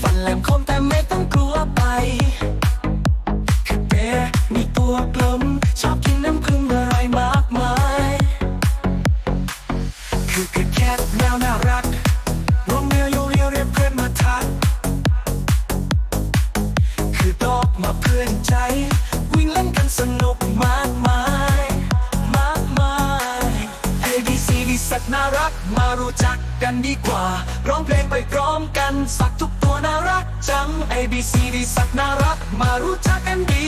ฟันแหลมคมแต่ไม่ต้องกลัวไป คือเปียมีตัวกลม ชอบกินน้ำผึ้งอร่อยมากมาย คือคือแคทแมวน่ารักรวมเนื้อโยเรียวเรียกเพื่อนมาทัก คือดอกมาเพื่อนใจ วิ่งเล่นกันสนุกมากมาย สัตว์น่ารักมารู้จักกันดีกว่า ร้องเพลงไปพร้อมกันสักทุกตัวน่ารักจัง A B C D สัตว์น่ารักมารู้จักกันดี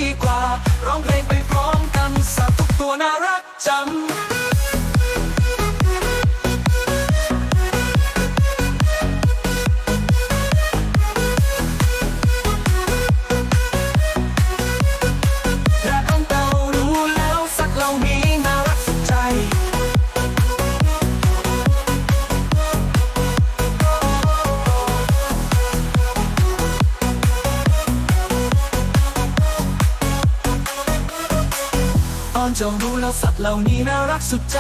อนจ้ารู้แล้วสัตว์เหล่านี้น่ารักสุดใจ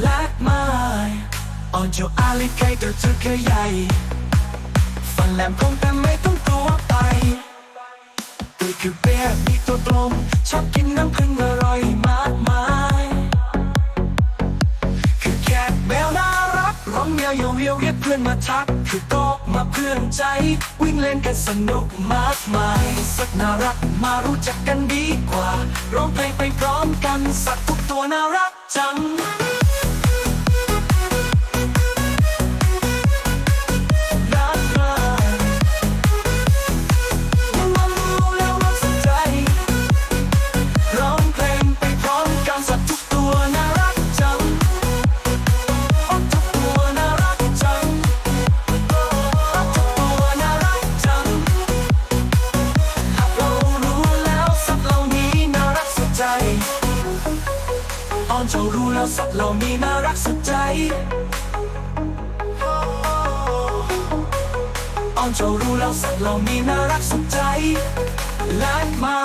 และมายออนเจ้าอาลิเกเตอร์ตัวเคยใหญ่ฟันแหลมคมแต่ไม่ต้องกลัวไปตัวคือเปียมีตัวกลมชอบกินน้ำผึ้งอร่อยมากมายคือแคทแมวน่ารักร้องเมียวโยเวียวเรียกเพื่อนมาทักคือกอก มาเพื่อนใจ วิ่งเล่นกันสนุกมากมาย สักน่ารักมารู้จักกันดีกว่า ร้องเพลงไปพร้อมกันสักทุกตัวน่ารักจัง เจ้ารู้แล้วสัตว์เหล่านี้น่ารักสุดใจตอนเจ้ารู้แล้วสัตว์เหล่านี้น่ารักสุดใจและมา